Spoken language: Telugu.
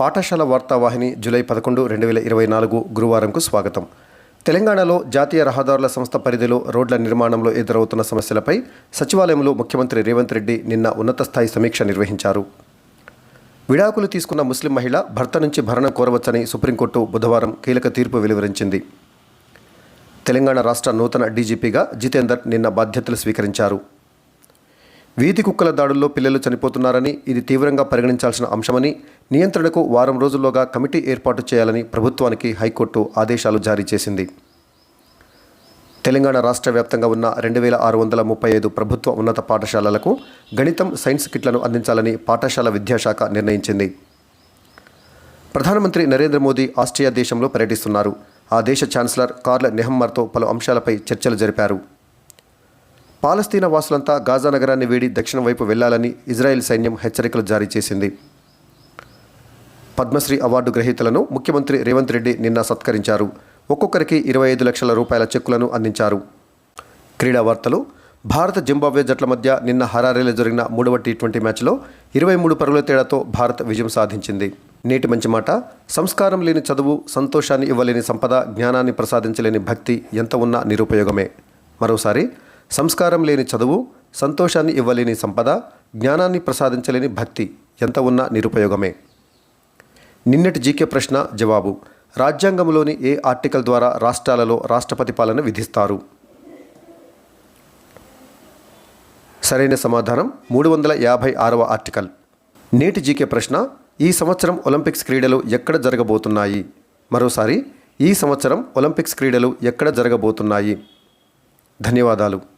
పాఠశాల వార్తావాహిని జూలై పదకొండు రెండు వేల ఇరవై నాలుగు గురువారంకు స్వాగతం. తెలంగాణలో జాతీయ రహదారుల సంస్థ పరిధిలో రోడ్ల నిర్మాణంలో ఎదురవుతున్న సమస్యలపై సచివాలయంలో ముఖ్యమంత్రి రేవంత్ రెడ్డి నిన్న ఉన్నత స్థాయి సమీక్ష నిర్వహించారు. విడాకులు తీసుకున్న ముస్లిం మహిళ భర్త నుంచి భరణం కోరవచ్చని సుప్రీంకోర్టు బుధవారం కీలక తీర్పు వెలువరించింది. తెలంగాణ రాష్ట్ర నూతన డీజీపీగా జితేందర్ నిన్న బాధ్యతలు స్వీకరించారు. వీధి కుక్కల దాడుల్లో పిల్లలు చనిపోతున్నారని ఇది తీవ్రంగా పరిగణించాల్సిన అంశమని నియంత్రణకు వారం రోజుల్లోగా కమిటీ ఏర్పాటు చేయాలని ప్రభుత్వానికి హైకోర్టు ఆదేశాలు జారీ చేసింది. తెలంగాణ రాష్ట్ర వ్యాప్తంగా ఉన్న రెండు వేల ఆరు వందల ముప్పై ఐదు ప్రభుత్వ ఉన్నత పాఠశాలలకు గణితం సైన్స్ కిట్లను అందించాలని పాఠశాల విద్యాశాఖ నిర్ణయించింది. ప్రధానమంత్రి నరేంద్ర మోదీ ఆస్ట్రియా దేశంలో పర్యటిస్తున్నారు. ఆ దేశ ఛాన్సలర్ కార్ల నెహమ్మర్తో పలు అంశాలపై చర్చలు జరిపారు. పాలస్తీనా వాసులంతా గాజా నగరాన్ని వీడి దక్షిణం వైపు వెళ్ళాలని ఇజ్రాయెల్ సైన్యం హెచ్చరికలు జారీ చేసింది. పద్మశ్రీ అవార్డు గ్రహీతలను ముఖ్యమంత్రి రేవంత్ రెడ్డి నిన్న సత్కరించారు. ఒక్కొక్కరికి ఇరవై ఐదు లక్షల రూపాయల చెక్కులను అందించారు. క్రీడా వార్తలు. భారత జింబాబ్వే జట్ల మధ్య నిన్న హరారేలో జరిగిన మూడవ టీ ట్వంటీ మ్యాచ్లో ఇరవై మూడు పరుగుల తేడాతో భారత్ విజయం సాధించింది. నేటి మంచి మాట. సంస్కారం లేని చదువు సంతోషాన్ని ఇవ్వలేని సంపద జ్ఞానాన్ని ప్రసాదించలేని భక్తి ఎంత ఉన్నా నిరుపయోగమే. మరోసారి సంస్కారం లేని చదువు సంతోషాన్ని ఇవ్వలేని సంపద జ్ఞానాన్ని ప్రసాదించలేని భక్తి ఎంత ఉన్నా నిరుపయోగమే. నిన్నటి జీకే ప్రశ్న జవాబు. రాజ్యాంగంలోని ఏ ఆర్టికల్ ద్వారా రాష్ట్రాలలో రాష్ట్రపతి పాలన విధిస్తారు? సరైన సమాధానం మూడు వందల యాభై ఆరవ ఆర్టికల్. నేటి జీకే ప్రశ్న ఈ సంవత్సరం ఒలింపిక్స్ క్రీడలు ఎక్కడ జరగబోతున్నాయి? మరోసారి ఈ సంవత్సరం ఒలింపిక్స్ క్రీడలు ఎక్కడ జరగబోతున్నాయి? ధన్యవాదాలు.